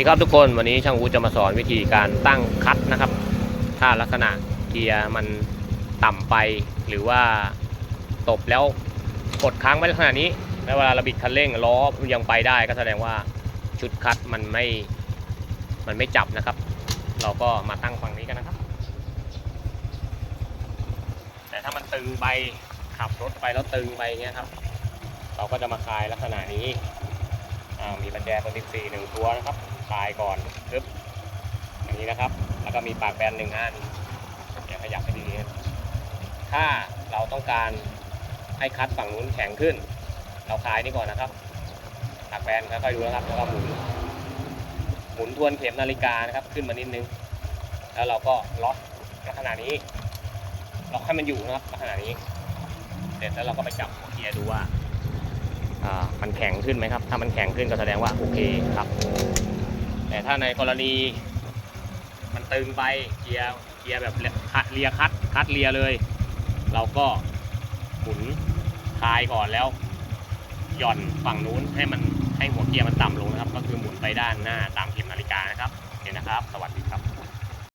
ดีครับทุกคนวันนี้ช่างอูจะมาสอนวิธีการตั้งคัดนะครับ ถ้าลักษณะเกียร์มันต่ำไปหรือว่าตบแล้วกดค้างไว้ลักษณะนี้แล้วเวลาเราบิดคันเร่งล้อยังไปได้ก็แสดงว่าชุดคัดมันไม่มันไม่จับนะครับ เราก็มาตั้งฝั่งนี้กันนะครับ แต่ถ้ามันตึงไปขับรถไปแล้วตึงไปเงี้ยครับ เราก็จะมาคลายลักษณะนี้ แจตัวที่สี่หนึ่งตัวนะครับคลายก่อนปึ๊บอย่างนี้นะครับ แล้วก็มีปากแบนหนึ่งอันเดี๋ยวขยับให้ดีถ้าเราต้องการให้คัดฝั่งนู้นแข็งขึ้น เราคลายนี่ก่อนนะครับปากแบนค่อยๆดูนะครับแล้วก็หมุนหมุนทวนเข็มนาฬิกานะครับ ขึ้นมานิดนึง แล้วเราก็ล็อกลักษณะนี้ล็อกให้มันอยู่นะครับลักษณะนี้ เสร็จแล้วเราก็ไปจับเกียร์ดูว่า มันแข็งขึ้นไหมครับ ถ้ามันแข็งขึ้นก็แสดงว่าโอเคครับ แต่ถ้าในกรณีมันตึงไปเกียร์เกียร์แบบคัดเลียคัดคัดเลียเลย เราก็หมุนคลายก่อนแล้ว หย่อนฝั่งนู้นให้มันให้หัวเกียร์มันต่ำลงนะครับ ก็คือหมุนไปด้านหน้าตามเข็มนาฬิกานะครับโอเคนะครับ สวัสดีครับ